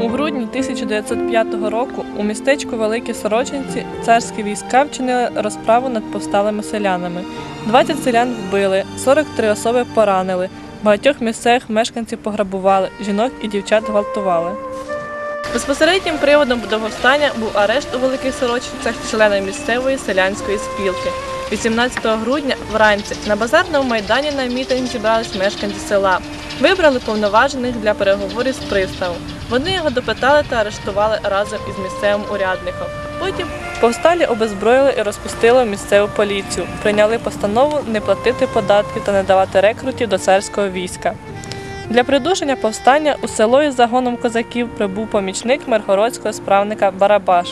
У грудні 1905 року у містечку Великі Сорочинці царські війська вчинили розправу над повсталими селянами. 20 селян вбили, 43 особи поранили. Багатьох місцевих мешканців пограбували, жінок і дівчат гвалтували. Безпосереднім приводом до повстання був арешт у Великих Сорочинцях члена місцевої селянської спілки. 18 грудня вранці на базарному майдані на мітинг зібрались мешканці села. Вибрали повноважених для переговорів з приставом. Вони його допитали та арештували разом із місцевим урядником. Потім повсталі обезброїли і розпустили місцеву поліцію. Прийняли постанову не платити податки та не давати рекрутів до царського війська. Для придушення повстання у село із загоном козаків прибув помічник миргородського справника Барабаш.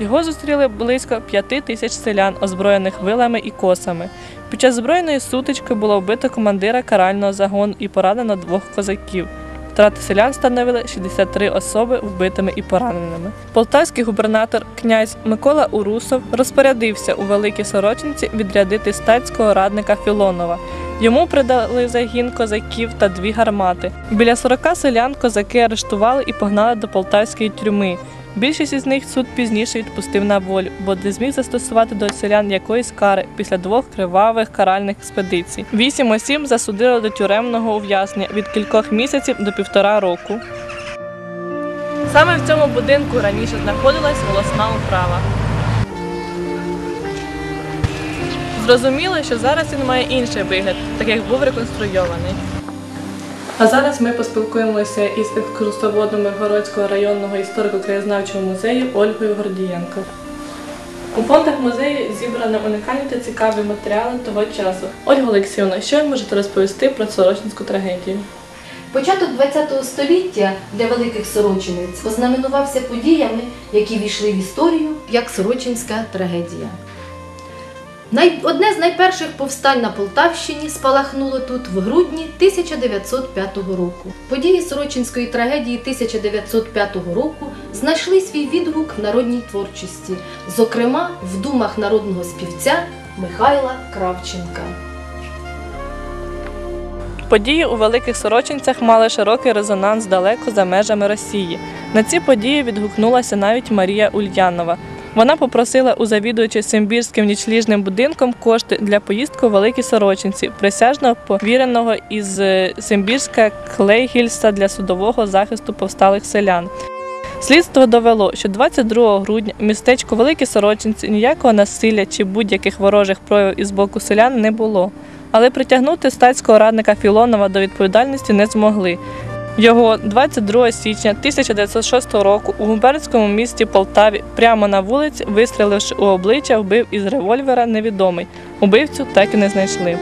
Його зустріли близько п'яти тисяч селян, озброєних вилами і косами. Під час збройної сутички було вбито командира карального загону і поранено двох козаків. Втрати селян становили 63 особи вбитими і пораненими. Полтавський губернатор князь Микола Урусов розпорядився у Великій Сорочинці відрядити статського радника Філонова. Йому придали загін козаків та дві гармати. Біля 40 селян козаки арештували і погнали до полтавської тюрми. Більшість із них суд пізніше відпустив на волю, бо не зміг застосувати до селян якоїсь кари після двох кривавих каральних експедицій. Вісім осіб засудили до тюремного ув'язнення від кількох місяців до півтора року. Саме в цьому будинку раніше знаходилась волосна управа. Зрозуміло, що зараз він має інший вигляд, так як був реконструйований. А зараз ми поспілкуємося із екскурсоводом Миргородського районного історико-краєзнавчого музею Ольгою Гордієнко. У фондах музею зібрані унікальні та цікаві матеріали того часу. Ольга Олексіївна, що ви можете розповісти про Сорочинську трагедію? Початок ХХ століття для великих сорочинець ознаменувався подіями, які війшли в історію як Сорочинська трагедія. Одне з найперших повстань на Полтавщині спалахнуло тут в грудні 1905 року. Події Сорочинської трагедії 1905 року знайшли свій відгук в народній творчості, зокрема в думах народного співця Михайла Кравченка. Події у Великих Сорочинцях мали широкий резонанс далеко за межами Росії. На ці події відгукнулася навіть Марія Ульянова. Вона попросила у завідувача Симбірським нічліжним будинком кошти для поїздки у Великі Сорочинці, присяжного повіреного із е, Симбірська Клейгільса для судового захисту повсталих селян. Слідство довело, що 22 грудня в містечку Великі Сорочинці ніякого насилля чи будь-яких ворожих проявів із боку селян не було. Але притягнути статського радника Філонова до відповідальності не змогли. Його 22 січня 1906 року у губернському місті Полтаві прямо на вулиці, вистріливши у обличчя, вбив із револьвера невідомий. Убивцю так і не знайшли.